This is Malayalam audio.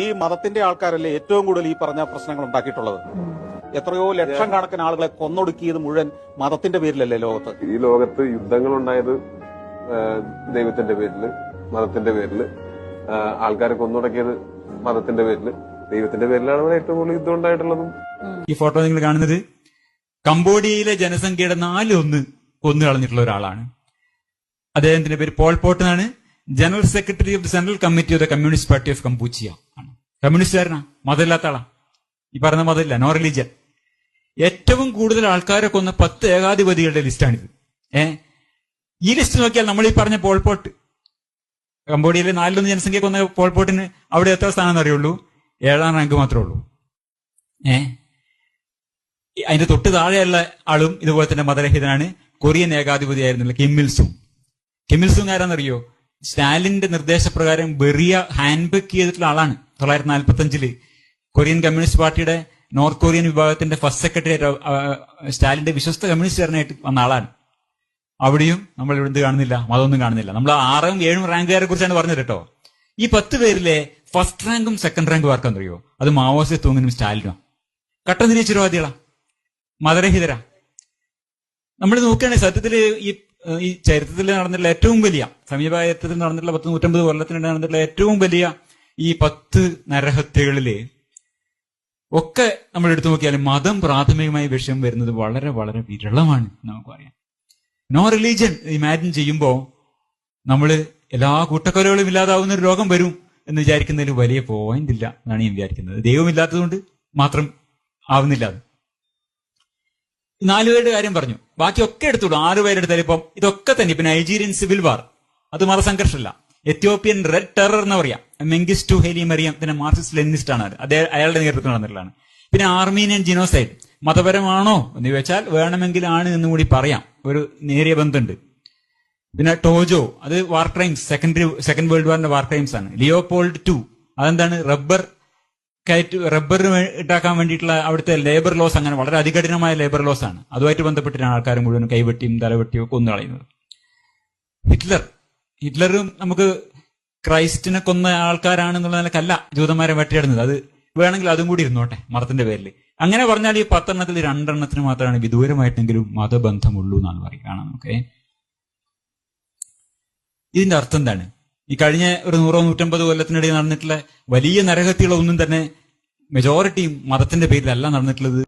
ഈ മതത്തിന്റെ ആൾക്കാരല്ലേ ഏറ്റവും കൂടുതൽ ഈ പറഞ്ഞ പ്രശ്നങ്ങൾ ഉണ്ടാക്കിയിട്ടുള്ളത്? എത്രയോ ലക്ഷം കണക്കിന് ആളുകളെ കൊന്നൊടുക്കിയത് മുഴുവൻ മതത്തിന്റെ പേരിലല്ലേ ലോകത്ത്? ഈ ലോകത്ത് യുദ്ധങ്ങൾ ഉണ്ടായത് ദൈവത്തിന്റെ പേരിൽ മതത്തിന്റെ പേരിൽ ആൾക്കാരെ കൊന്നുടക്കിയത് മതത്തിന്റെ പേരിൽ ദൈവത്തിന്റെ പേരിലാണ് ഇവിടെ ഏറ്റവും കൂടുതൽ യുദ്ധം ഉണ്ടായിട്ടുള്ളതും. ഈ ഫോട്ടോ നിങ്ങൾ കാണുന്നത് കംബോഡിയയിലെ ജനസംഖ്യയുടെ നാലൊന്ന് കൊന്നു കളഞ്ഞിട്ടുള്ള ഒരാളാണ്. അദ്ദേഹത്തിന്റെ പേര് പോൾ പോട്ടനാണ് എന്നാണ് general secretary of the central committee of the communist party of Kampuchea ആണ് കമ്മ്യൂണിസ്റ്റുകാരനാ മതമില്ലാത്ത ആളാ. ഈ പറഞ്ഞ മതമില്ല. നോ റിലീജിയൻ ഏറ്റവും കൂടുതൽ ആൾക്കാരെ കൊന്ന പത്ത് ഏകാധിപതികളുടെ ലിസ്റ്റാണിത് ഏ? ഈ ലിസ്റ്റ് നോക്കിയാൽ നമ്മൾ ഈ പറഞ്ഞ പോൾപോട്ട് കംബോഡിയയിലെ നാലിലൊന്ന് ജനസംഖ്യ കൊന്ന പോൾപോട്ടിന് അവിടെ എത്ര സ്ഥാനം അറിയുള്ളൂ ഏഴാം റാങ്ക് മാത്രമേ ഉള്ളൂ. ഏ? അതിന്റെ തൊട്ട് താഴെയുള്ള ആളും ഇതുപോലെ തന്നെ മതരഹിതനാണ്. കൊറിയൻ ഏകാധിപതിയായിരുന്നില്ല. കിമ്മിൽസും കിമ്മിൽസും ആരാന്നറിയോ? സ്റ്റാലിന്റെ നിർദ്ദേശപ്രകാരം ബെറിയ ഹാൻഡ്ബക്ക് ചെയ്തിട്ടുള്ള ആളാണ്. തൊള്ളായിരത്തി നാൽപ്പത്തി കൊറിയൻ കമ്മ്യൂണിസ്റ്റ് പാർട്ടിയുടെ നോർത്ത് കൊറിയൻ വിഭാഗത്തിന്റെ ഫസ്റ്റ് സെക്രട്ടറി സ്റ്റാലിന്റെ വിശ്വസ്ത കമ്മ്യൂണിസ്റ്റുകാരനായിട്ട് വന്ന ആളാണ്. അവിടെയും നമ്മൾ ഇവിടെ കാണുന്നില്ല മതമൊന്നും കാണുന്നില്ല. നമ്മൾ ആറും ഏഴും റാങ്കുകാരെ കുറിച്ചാണ് പറഞ്ഞത് കേട്ടോ. ഈ പത്ത് പേരിലെ ഫസ്റ്റ് റാങ്കും സെക്കൻഡ് റാങ്കും ആർക്കാന്നറിയോ അത് മാവോസെ തൂങ്ങിനും സ്റ്റാലിനോ. കട്ടം തിരിച്ചുരവാദികളാ മതരഹിതരാ. നമ്മൾ നോക്കുകയാണെങ്കിൽ സത്യത്തിൽ ഈ ഈ ചരിത്രത്തിൽ നടന്നിട്ടുള്ള ഏറ്റവും വലിയ സമീപകാലത്തിൽ നടന്നിട്ടുള്ള പത്ത് നൂറ്റമ്പത് കൊല്ലത്തിനിടെ നടന്നിട്ടുള്ള ഏറ്റവും വലിയ ഈ പത്ത് നരഹത്യകളിലെ ഒക്കെ നമ്മൾ എടുത്തു നോക്കിയാൽ മതം പ്രാഥമികമായ വിഷയം വരുന്നത് വളരെ വളരെ വിരളമാണ് നമുക്കറിയാം നോ റിലീജിയൻ ഇമാജിൻ ചെയ്യുമ്പോൾ നമ്മൾ എല്ലാ കൂട്ടക്കൊലകളും ഇല്ലാതാവുന്ന ഒരു രോഗം വരും എന്ന് വിചാരിക്കുന്നതിൽ വലിയ പോയിന്റ് ഇല്ല എന്നാണ് ഞാൻ വിചാരിക്കുന്നത്. ദൈവമില്ലാത്തതുകൊണ്ട് മാത്രം ആവുന്നില്ല അത്. നാലുപേരുടെ കാര്യം പറഞ്ഞു. ബാക്കിയൊക്കെ എടുത്തോളൂ ആറ് പേരെടുത്താൽ ഇപ്പം ഇതൊക്കെ തന്നെ. ഇപ്പൊ നൈജീരിയൻ സിവിൽ വാർ അത് മതസംഘർഷമല്ല. എത്യോപ്യൻ റെഡ് ടെറർ എന്ന് പറയാം. മെങ്കിസ് ടു ഹെലി മറിയം പിന്നെ മാർക്സിസ്റ്റ് ലെനിസ്റ്റ് ആണ് അദ്ദേഹം അയാളുടെ നേതൃത്വം നടന്നിട്ടുള്ളതാണ്. പിന്നെ ആർമീനിയൻ ജിനോസൈഡ് മതപരമാണോ എന്ന് ചോദിച്ചാൽ വേണമെങ്കിൽ ആണ് എന്ന് കൂടി പറയാം. ഒരു നേരിയ ബന്ധമുണ്ട് പിന്നെ ടോജോ അത് war crimes secondary second world വാറിന്റെ war crimes ആണ്. ലിയോപോൾഡ് ടു അതെന്താണ്? റബ്ബർ കയറ്റ് റബ്ബർ ഇട്ടാക്കാൻ വേണ്ടിയിട്ടുള്ള അവിടുത്തെ ലേബർ ലോസ് അങ്ങനെ വളരെ അതികഠിനമായ ലേബർ ലോസ് ആണ്. അതുമായിട്ട് ബന്ധപ്പെട്ടിട്ടാണ് ആൾക്കാർ മുഴുവൻ കൈവെട്ടിയും തലവെട്ടിയും ഒക്കെ കൊന്നു കളയുന്നത് ഹിറ്റ്ലർ ഹിറ്റ്ലറും നമുക്ക് ക്രൈസ്റ്റിനെ കൊന്ന ആൾക്കാരാണെന്നുള്ള നിലക്കല്ല ജൂതന്മാരെ വെട്ടിയിടുന്നത്. അത് വേണമെങ്കിൽ അതും കൂടി ഇരുന്നോട്ടെ മതത്തിന്റെ പേരിൽ അങ്ങനെ പറഞ്ഞാൽ ഈ പത്തെണ്ണത്തിൽ രണ്ടെണ്ണത്തിന് മാത്രമാണ് വിദൂരമായിട്ടെങ്കിലും മതബന്ധമുള്ളൂ എന്നാണ് പറയുകയാണ് നമുക്ക്. ഇതിന്റെ അർത്ഥം എന്താണ്? ഈ കഴിഞ്ഞ ഒരു നൂറോ നൂറ്റമ്പത് കൊല്ലത്തിനിടയിൽ നടന്നിട്ടുള്ള വലിയ നരഹത്യകളൊന്നും തന്നെ മെജോറിറ്റിയും മതത്തിന്റെ പേരിലല്ല നടന്നിട്ടുള്ളത്.